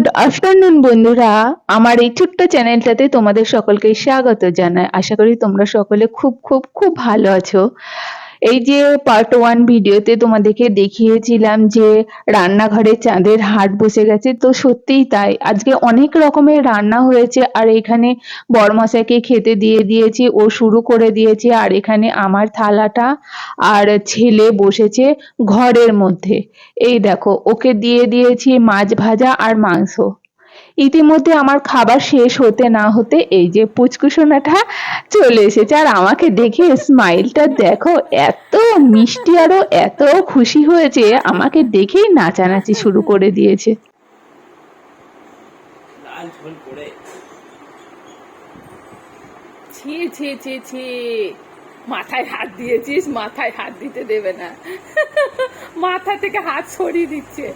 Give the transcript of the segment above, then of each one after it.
Good afternoon, বন্ধুরা। আমার এই ছোট্ট চ্যানেলটাতে তোমাদের সকলকে স্বাগত জানাই। আশা করি তোমরা সকলে খুব খুব খুব ভালো আছো। এই যে পার্ট ওয়ান ভিডিওতে তোমাদেরকে দেখিয়েছিলাম যে রান্নাঘরে চাঁদের হাট বসে গেছে, তো সত্যিই তাই। আজকে অনেক রকমের রান্না হয়েছে আর এখানে বরমশাইকে খেতে দিয়ে দিয়েছি, ও শুরু করে দিয়েছে। আর এখানে আমার থালাটা আর ছেলে বসেছে ঘরের মধ্যে। এই দেখো, ওকে দিয়ে দিয়েছি মাছ ভাজা আর মাংস। ইতিমধ্যে আমার খাবার শেষ হতে না হতে এই যে পুচকুসোনাটা চলে এসেছে। আর আমাকে দেখে স্মাইলটা দেখো এত মিষ্টি আরও এত খুশি হয়েছে। আমাকে দেখেই নাচানাচি শুরু করে দিয়েছে। ছি ছি ছি ছি। মাথায় হাত দিয়েছিস মাথায় হাত দিতে দেবে না। মাথা থেকে হাত সরিয়ে দিচ্ছে।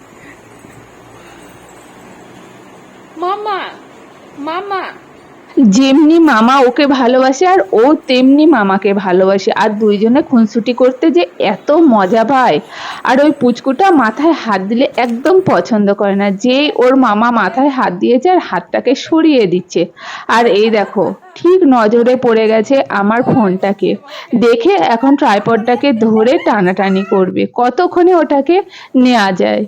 মামা মামা। যেমনি মামা ওকে ভালোবাসে আর ও তেমনি মামাকে ভালোবাসে। আর দুইজনে খুনসুটি করতে যে এত মজা পায়। আর ওই পুচকুটা মাথায় হাত দিলে একদম পছন্দ করে না। যেই ওর মামা মাথায় হাত দিয়েছে আর হাতটাকে সরিয়ে দিচ্ছে। আর এই দেখো, ঠিক নজরে পড়ে গেছে আমার ফোনটাকে। দেখে এখন ট্রাইপডটাকে ধরে টানাটানি করবে। কতক্ষণে ওটাকে নেওয়া যায়?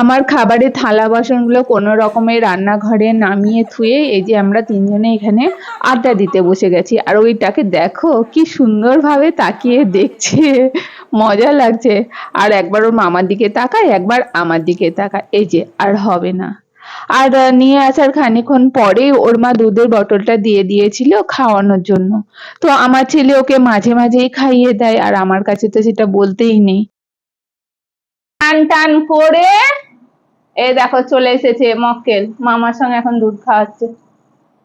আমার খাবারের থালা বাসনগুলো কোনো রকমের রান্নাঘরে নামিয়ে থুয়ে এই যে আমরা তিনজনে এখানে আড্ডা দিতে বসে গেছি। আর ওইটাকে দেখো কি সুন্দরভাবে তাকিয়ে দেখছে। মজা লাগছে। আর একবার ওর মামার দিকে তাকায়, একবার আমার দিকে তাকায়। এই যে, আর হবে না। আর নিয়ে আসার খানিক্ষণ পরেই ওর মা দুধের বটলটা দিয়ে দিয়েছিল খাওয়ানোর জন্য। তো আমার ছেলে ওকে মাঝে মাঝেই খাইয়ে দেয়, আর আমার কাছে তো সেটা বলতেই নেই। টান টান করে এই দেখো চলে এসেছে মক্কেল। মামার সঙ্গে এখন দুধ খাওয়াচ্ছে।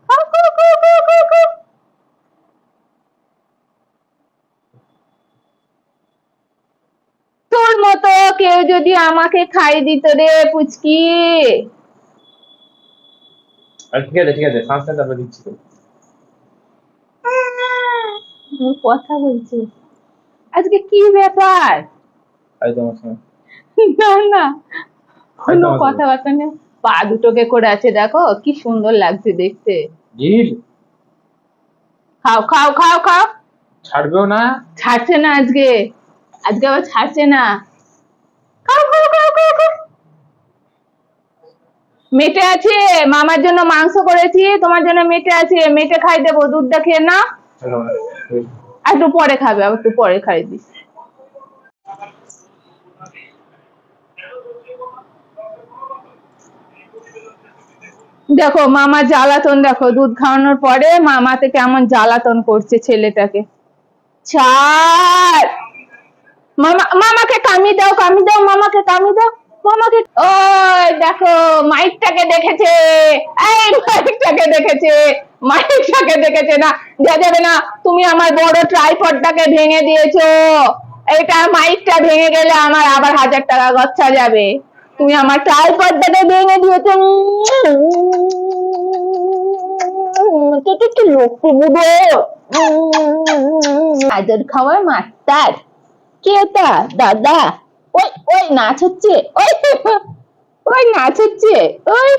খাও, খাও, খাও, খাও, খাও, খাও। তোর মতো কেউ যদি আমাকে খাই দিত রে পুচকি। ঠিক আছে ঠিক আছে শ্বাস তারপরে দিচ্ছি কথা বলছে। আজকে কি ব্যাপার? তাই তোমার সঙ্গে। না না। কোনো কথাবার্তা নেই। পা দুটোকে করে আছে দেখো কি সুন্দর লাগছে দেখতে। গিল খাও খাও খাও খাও। ছাড়বেও না। ছাড়ছে না আজকে। আজকে আবার ছাড়ছে না। খাও খাও খাও খাও খাও। মেটে আছে। মামার জন্য মাংস করেছি। তোমার জন্য মেটে আছে। মেটে খাই দেবো। দুধটা খেয়ে না আর একটু পরে খাবে আবার একটু পরে খাই দিস। দেখো, মামা জ্বালাতন, দেখো, দুধ খাওয়ানোর পরে মামাতে কেমন জ্বালাতন করছে ছেলেটাকে। ছাড়! মামা, মামাকে কামি দাও কামি দাও, মামাকে কামি দাও, মামাকে ওই দেখো, মাইকটাকে দেখেছে। এই মাইকটাকে দেখেছে মাইকটাকে দেখেছে না, যা যাবে না, তুমি আমার বড় ট্রাইপডটাকে ভেঙে দিয়েছ। এটা মাইকটা ভেঙে গেলে আমার আবার হাজার টাকা গচ্ছা যাবে। তুমি আমার ট্রাইপডটাকে ভেঙে দিয়েছ। তো তো কি লক্ষ্য বুড়ো আদর খাওয়ার মাস্টার। কে ওটা দাদা। ওই ওই নাচ হচ্ছে। ওই ওই নাচ হচ্ছে। ওই।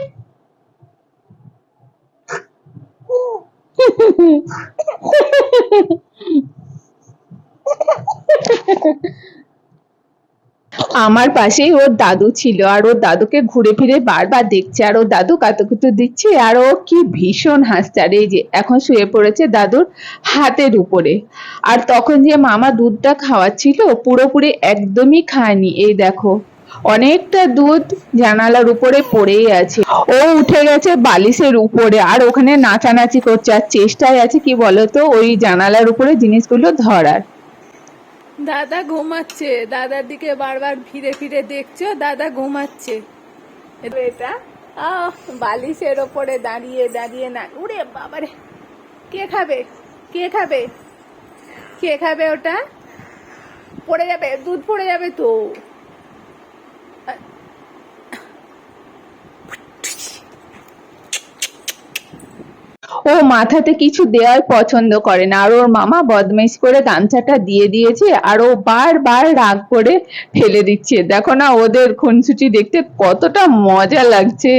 আমার পাশেই ওর দাদু ছিল আর ওর দাদুকে ঘুরে ফিরে বারবার দেখছে আর ওর দাদু কাতুকুতু দিচ্ছে আর ও কি ভীষণ হাসছে। আর এই যে এখন শুয়ে পড়েছে দাদুর হাতের উপরে। আর তখন যে মামা দুধটা খাওয়াচ্ছিল পুরোপুরি একদমই খায়নি। এই দেখো, অনেকটা দুধ জানালার উপরে পড়েই আছে। ও উঠে গেছে বালিশের উপরে আর ওখানে নাচানাচি করছে। আর চেষ্টায় আছে কি বলতো, ওই জানালার উপরে জিনিসগুলো ধরার। দাদা ঘুমাচ্ছে। দাদার দিকে বারবার ফিরে ফিরে দেখছ? দাদা ঘুমাচ্ছে। এটা? আহ, বালিশের ওপরে দাঁড়িয়ে দাঁড়িয়ে না। উড়ে বাবারে। কে খাবে? কে খাবে? কে খাবে ওটা? পড়ে যাবে, দুধ পড়ে যাবে তো। ও মাথাতে কিছু দেওয়ার পছন্দ করে না। আর ওর মামা বদমাইশ করে গামছাটা দিয়ে দিয়েছে আর ও বারবার রাগ করে ফেলে দিচ্ছে। দেখো না, ওদের খুনসুটি দেখতে কতটা মজা লাগছে।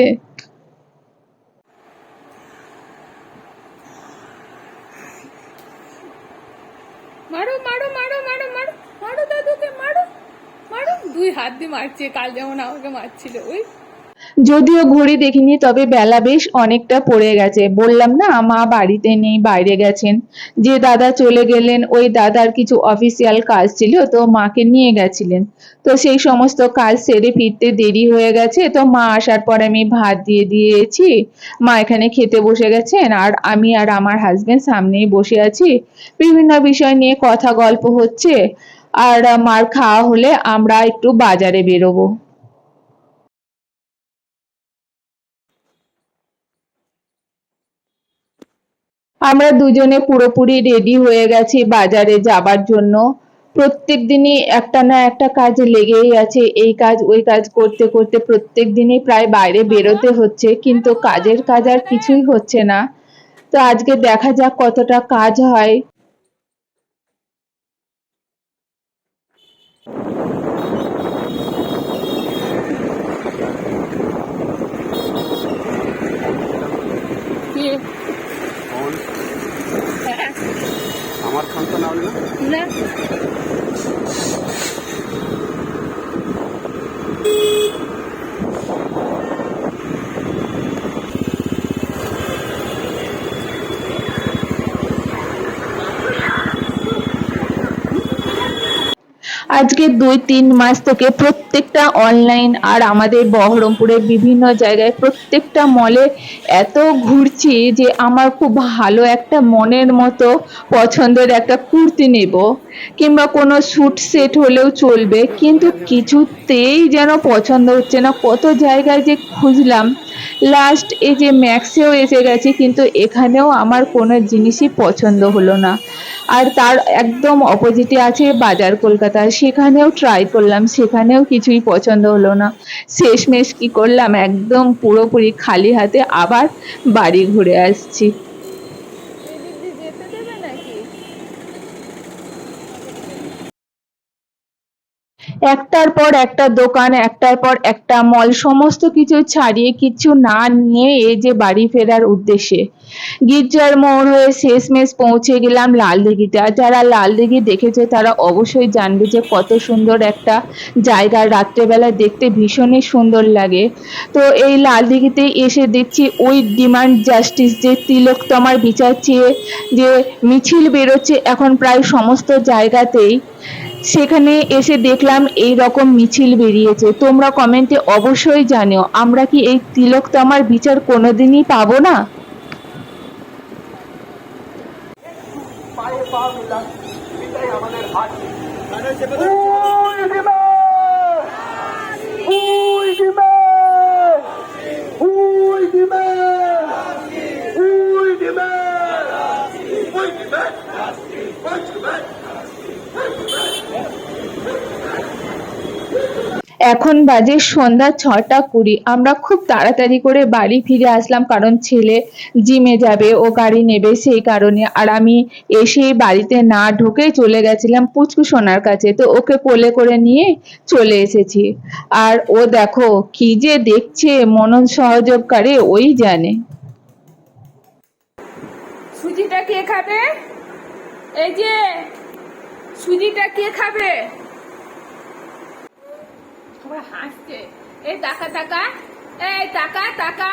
দুই হাত দিয়ে মারছে, কাল যেমন আমাকে মারছিল, ওই। যদিও ঘড়ি দেখিনি, তবে বেলা বেশ অনেকটা পড়ে গেছে। বললাম, না, মা বাড়িতে নেই, বাইরে গেছেন। যে দাদা চলে গেলেন, ওই দাদার কিছু অফিসিয়াল কাজ ছিল, তো মাকে নিয়ে গেছিলেন। তো সেই সমস্ত কাজ সেরে ফিরতে দেরি হয়ে গেছে, তো মা আসার পর আমি ভাত দিয়ে দিয়েছি। মা এখানে খেতে বসে গেছেন, আর আমি আর আমার হাজবেন্ড সামনেই বসে আছি। বিভিন্ন বিষয় নিয়ে কথা গল্প হচ্ছে, আর মার খাওয়া হলে আমরা একটু বাজারে বেরোবো। আমরা দুজনে পুরোপুরি রেডি হয়ে গেছি বাজারে যাবার জন্য। প্রত্যেক দিনই একটা না একটা কাজ লেগেই আছে। এই কাজ, ওই কাজ করতে করতে প্রত্যেক দিনই প্রায় বাইরে বেরোতে হচ্ছে, কিন্তু কাজের কাজ আর কিছুই হচ্ছে না। তো আজকে দেখা যাক কতটা কাজ হয়। আমার ফোন তো নাও না না আজকে দুই, তিন মাস থেকে প্রত্যেকটা অনলাইন আর আমাদের বহরমপুরের বিভিন্ন জায়গায় প্রত্যেকটা মলে এত ঘুরছি যে আমার খুব ভালো একটা মনের মতো পছন্দের একটা কুর্তি নেব। কিংবা কোনো স্যুট সেট হলেও চলবে, কিন্তু কিছুতেই যেন পছন্দ হচ্ছে না। কত জায়গায় যে খুঁজলাম লাস্ট এই যে ম্যাক্সেও এসে গেছে, কিন্তু এখানেও আমার কোনো জিনিসই পছন্দ হলো না। আর তার একদম অপোজিটে আছে বাজার কলকাতা। সেখানেও ট্রাই করলাম, সেখানেও কিছুই পছন্দ হলো না। শেষমেশ কি করলাম, একদম পুরোপুরি খালি হাতে আবার বাড়ি ঘুরে আসছি এদিক দিয়ে যেতে দেবে নাকি একটার পর একটা দোকান, একটার পর একটা মল সমস্ত কিছু ছাড়িয়ে কিছু না নিয়ে এই যে বাড়ি ফেরার উদ্দেশ্যে। গির্জার মোড় হয়ে শেষমেশ পৌঁছে গেলাম লালদিঘিতে। আর যারা লালদিঘি দেখেছে, তারা অবশ্যই জানবে যে কত সুন্দর একটা জায়গা। রাত্রেবেলা দেখতে ভীষণই সুন্দর লাগে। তো এই লালদিঘিতে এসে দেখছি, ওই ডিমান্ড জাস্টিস যে তিলোত্তমার বিচার চেয়ে যে মিছিল বেরোচ্ছে, এখন প্রায় সমস্ত জায়গাতেই। সেখানে এসে দেখলাম এই রকম মিছিল বেরিয়েছে। তোমরা কমেন্টে অবশ্যই জানিও, আমরা কি এই তিলকতমার বিচার কোনোদিনই পাবো না? এখন বাজে সন্ধ্যা ছটা কুড়ি। আমরা খুব তাড়াতাড়ি করে বাড়ি ফিরে আসলাম কারণ ছেলে জিমে যাবে, ও গাড়ি নেবে সেই কারণে। আর আমি এসে বাড়িতে না ঢুকে চলে গেছিলাম পুচকু সোনার কাছে। তো ওকে কোলে করে নিয়ে চলে এসেছি। আর ও দেখো কি যে দেখছে, মনন সহযোগকারী ওই জানে। সুজিটা কে খাবে? এই যে, সুজিটা কে খাবে? আবার হাসছে। এই টাকা টাকা এই টাকা টাকা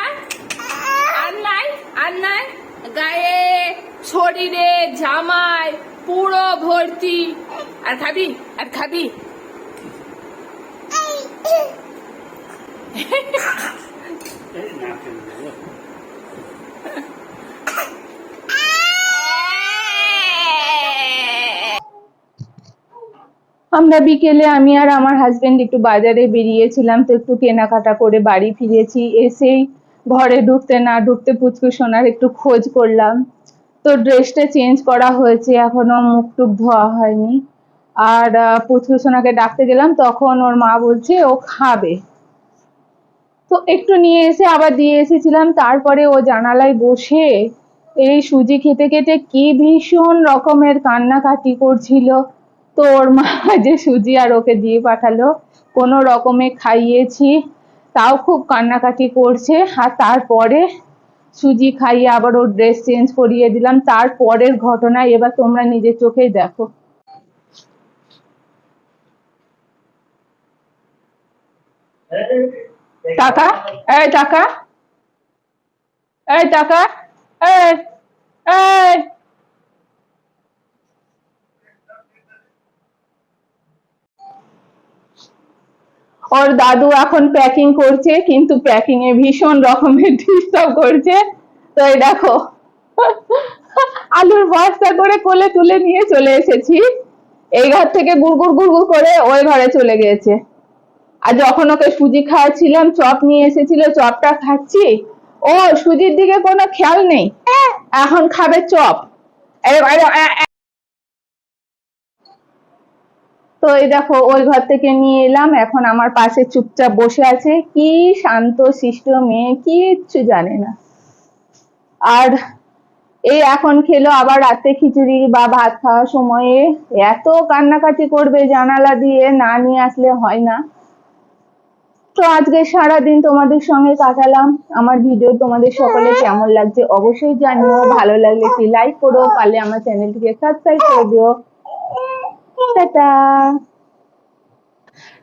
আর নাই আর নাই গায়ে শরীরে জামায় পুরো ভর্তি। আর খাবি আর খাবি। আমরা বিকেলে আমি আর আমার হাজবেন্ড একটু বাজারে বেরিয়েছিলাম, তো একটু কেনাকাটা করে বাড়ি ফিরেছি। এসেই ঘরে ঢুকতে না ঢুকতে পুচকু সোনার একটু খোঁজ করলাম। তো ড্রেসটা চেঞ্জ করা হয়েছে, এখনও মুখ টুক ধোয়া হয়নি। আর পুচকু সোনাকে ডাকতে গেলাম, তখন ওর মা বলছে, ও খাবে। তো একটু নিয়ে এসে আবার দিয়ে এসেছিলাম। তারপরে ও জানালায় বসে এই সুজি খেতে খেতে কি ভীষণ রকমের কান্নাকাটি করছিল। তো ওর মা যে সুজি আর ওকে দিয়ে পাঠালো, কোনো রকমে খাইয়েছি, তাও খুব কান্নাকাটি করছে। আর তারপরে সুজি খাইয়ে আবার ওর ড্রেস চেঞ্জ করিয়ে দিলাম। তারপরের ঘটনা এবার তোমরা নিজের চোখেই দেখো। টাকা এই টাকা এই টাকা এই এই! ওর দাদু এখন প্যাকিং করছে, কিন্তু প্যাকিং এ ভীষণ রকমের ডিস্টার্ব করছে। তো এই দেখো, আলুর বস্তা করে কোলে তুলে নিয়ে চলে এসেছি। এই ঘর থেকে গুড়গুড় গুড়গুড় করে ওই ঘরে চলে গিয়েছে। আর যখন ওকে সুজি খাওয়াচ্ছিলাম, চপ নিয়ে এসেছিল, চপটা খাচ্ছি। ও সুজির দিকে কোনো খেয়াল নেই। এখন খাবে চপ এই বাইরে, এ, এ। তো এই দেখো, ওই ঘর থেকে নিয়ে এলাম। এখন আমার পাশে চুপচাপ বসে আছে। কি শান্ত শিষ্ট মেয়ে, কিচ্ছু জানে না। আর এই এখন খেলো আবার রাতে খিচুড়ি বা ভাত খাওয়ার সময়ে। এত কান্নাকাটি করবে জানালা দিয়ে, না নিয়ে আসলে হয় না। তো আজকে সারাদিন তোমাদের সঙ্গে কাটালাম। আমার ভিডিও তোমাদের সকলে কেমন লাগছে অবশ্যই জানিও। ভালো লাগলে একটি লাইক করো, পারলে আমার চ্যানেলটিকে সাবস্ক্রাইব করে দিও। টাটা।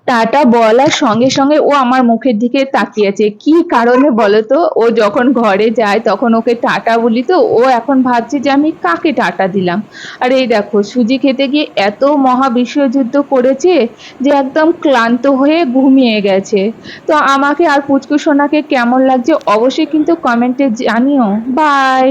টাটা বলার সঙ্গে সঙ্গে ও আমার মুখের দিকে তাকিয়েছে। কি কারণে বলো তো? ও যখন ঘরে যায় তখন ওকে টাটা বলি তো, ও এখন ভাবছে যে আমি কাকে টাটা দিলাম? আর এই দেখো, সুজি খেতে গিয়ে এত মহা বিশ্বযুদ্ধ করেছে যে একদম ক্লান্ত হয়ে ঘুমিয়ে গেছে। তো আমাকে আর পুচকু সোনাকে কেমন লাগছে অবশ্যই কিন্তু কমেন্টে জানিও। বাই।